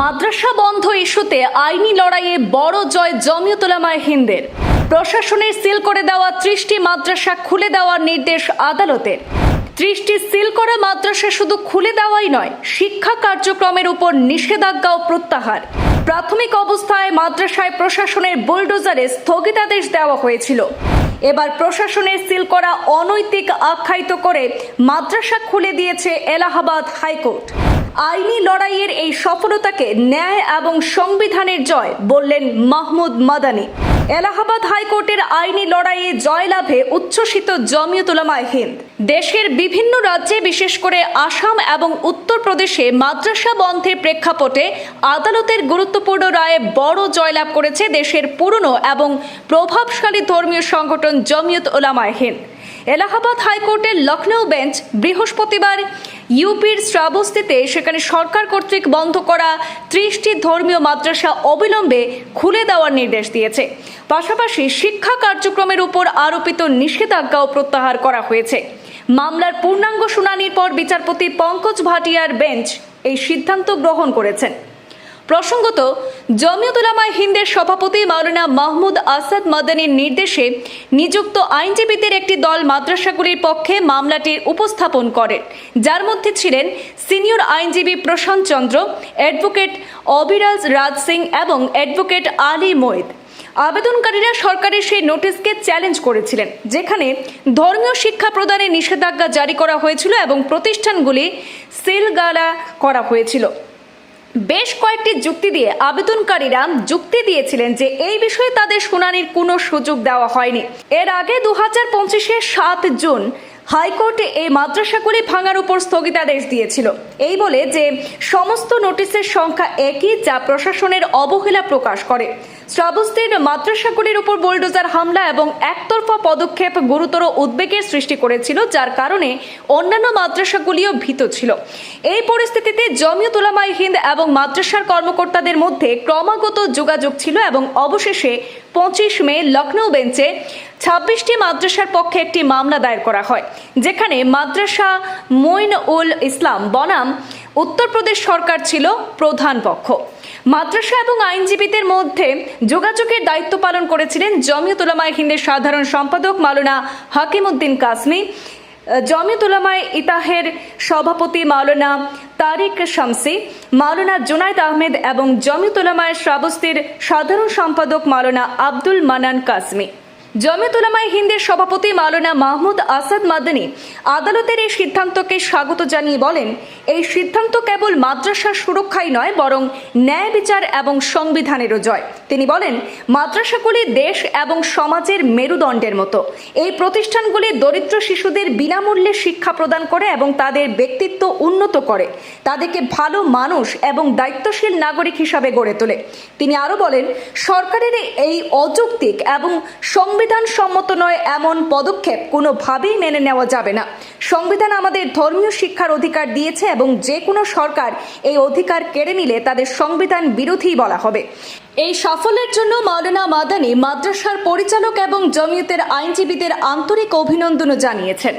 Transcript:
মাদ্রাসা বন্ধ ইস্যুতে আইনি লড়াইয়ে বড় জয় জমিয়তুলামায় হিন্দের। প্রশাসনের সিল করে দেওয়া ত্রিশটি মাদ্রাসা খুলে দেওয়ার নির্দেশ আদালতের। ত্রিশটি সিল করা মাদ্রাসা শুধু খুলে দেওয়াই নয়, শিক্ষা কার্যক্রমের উপর নিষেধাজ্ঞাও প্রত্যাহার। প্রাথমিক অবস্থায় মাদ্রাসায় প্রশাসনের বুলডোজারে স্থগিতাদেশ দেওয়া হয়েছিল। এবার প্রশাসনের সিল করা অনৈতিক আখ্যায়িত করে মাদ্রাসা খুলে দিয়েছে এলাহাবাদ হাইকোর্ট। আইনি লড়াইয়ের এই সফলতাকে ন্যায় এবং সংবিধানের জয় বললেন মাহমুদ মাদানি। এলাহাবাদ হাইকোর্টের আইনি লড়াইয়ে জয়লাভে উচ্ছ্বসিত জমিয়ত উলামায়ে হিন্দ। দেশের বিভিন্ন রাজ্যে বিশেষ করে আসাম এবং উত্তরপ্রদেশে মাদ্রাসা বন্ধের প্রেক্ষাপটে আদালতের গুরুত্বপূর্ণ রায়ে বড় জয়লাভ করেছে দেশের পুরনো এবং প্রভাবশালী ধর্মীয় সংগঠন জমিয়ত উলামায়ে হিন্দ। এলাহাবাদ হাইকোর্টের লখনৌ বেঞ্চ বৃহস্পতিবার ইউপির শ্রাবস্তিতে সেখানে সরকার কর্তৃক বন্ধ করা ত্রিশটি ধর্মীয় মাদ্রাসা অবিলম্বে খুলে দেওয়ার নির্দেশ দিয়েছে। পাশাপাশি শিক্ষা কার্যক্রমের উপর আরোপিত নিষেধাজ্ঞাও প্রত্যাহার করা হয়েছে। মামলার পূর্ণাঙ্গ শুনানির পর বিচারপতি পঙ্কজ ভাটিয়ার বেঞ্চ এই সিদ্ধান্ত গ্রহণ করেছেন। প্রসঙ্গত জমিয়ত উলামায়ে হিন্দের সভাপতি মাওলানা মাহমুদ আসাদ মাদানির নির্দেশে নিযুক্ত আইনজীবীদের একটি দল মাদ্রাসাগুলির পক্ষে মামলাটির উপস্থাপন করেন যার মধ্যে ছিলেন সিনিয়র আইনজীবী প্রশান্ত চন্দ্র, অ্যাডভোকেট অবিরাজ রাজ সিং এবং অ্যাডভোকেট আলী মোয়েদ আবেদনকারীরা সরকারের সেই নোটিশকে চ্যালেঞ্জ করেছিলেন, যেখানে ধর্মীয় শিক্ষা প্রদানে নিষেধাজ্ঞা জারি করা হয়েছিল এবং প্রতিষ্ঠানগুলি সিলগালা করা হয়েছিল। বেশ কয়েকটি যুক্তি দিয়ে আবেদনকারীরা যুক্তি দিয়েছিলেন যে এই বিষয়ে তাদের শুনানির কোনো সুযোগ দেওয়া হয়নি। এর আগে দু হাজার পঁচিশে সাত জুন হাইকোর্টে এই মাদ্রাসাগুলি ভাঙার উপর স্থগিতাদেশ দিয়েছিল। এই বলে যে সমস্ত নোটিশের সংখ্যা একই যা প্রশাসনের অবহেলা প্রকাশ করে। শ্রাবস্তির মাদ্রাসাগুলির উপর বোলডোজার হামলা এবং একতরফা পদক্ষেপ গুরুতর উদ্বেগের সৃষ্টি করেছিল, যার কারণে অন্যান্য মাদ্রাসাগুলিও ভীত ছিল। এই পরিস্থিতিতে জমিয়ত উলামায়ে হিন্দ এবং মাদ্রাসার কর্মকর্তাদের মধ্যে ক্রমাগত যোগাযোগ ছিল এবং অবশেষে পঁচিশ মে লখনৌ বেঞ্চে ছাব্বিশটি মাদ্রাসার পক্ষে একটি মামলা দায়ের করা হয়, যেখানে মাদ্রাসা মইন উল ইসলাম বনাম উত্তরপ্রদেশ সরকার ছিল প্রধান পক্ষ। মাদ্রাসা এবং আইনজীবীদের মধ্যে যোগাযোগের দায়িত্ব পালন করেছিলেন জমিয়ত উলামায়ে হিন্দের সাধারণ সম্পাদক মাওলানা হাকিমউদ্দিন কাসমি, জমিয়ত উলামায়ে ইতাহের সভাপতি মাওলানা তারিক শামসি, মাওলানা জুনাইদ আহমেদ এবং জমিয়ত উলামায়ে শ্রাবস্তির সাধারণ সম্পাদক মাওলানা আব্দুল মানান কাসমি। জমিয়ত উলামায়ে হিন্দের সভাপতি মাওলানা মাহমুদ আসাদ মাদানী আদালতের এই সিদ্ধান্তকে স্বাগত জানিয়ে বলেন, এই সিদ্ধান্ত কেবল মাদ্রাসার সুরক্ষাই নয়, বরং ন্যায় বিচার এবং সংবিধানেরও জয়। তিনি বলেন, মাদ্রাসাগুলি দেশ এবং সমাজের মেরুদণ্ডের মতো। এই প্রতিষ্ঠানগুলি দরিদ্র শিশুদের বিনামূল্যে শিক্ষা প্রদান করে এবং তাদের ব্যক্তিত্ব উন্নত করে। তাদেরকে ভালো মানুষ এবং দায়িত্বশীল নাগরিক হিসাবে গড়ে তোলে। তিনি আরও বলেন, সরকারের এই অযৌক্তিক এবং সংবিধান সম্মত নয়, এমন পদক্ষেপ কোনোভাবেই মেনে নেওয়া যাবে না। সংবিধান আমাদের ধর্মীয় শিক্ষার অধিকার দিয়েছে এবং যে কোনো সরকার এই অধিকার কেড়ে নিলে তাদের সংবিধান বিরোধী বলা হবে। এই সাফল্যের জন্য মাওলানা মাদানি মাদ্রাসার পরিচালক এবং জমিয়তের আইনজীবীদের আন্তরিক অভিনন্দনও জানিয়েছেন।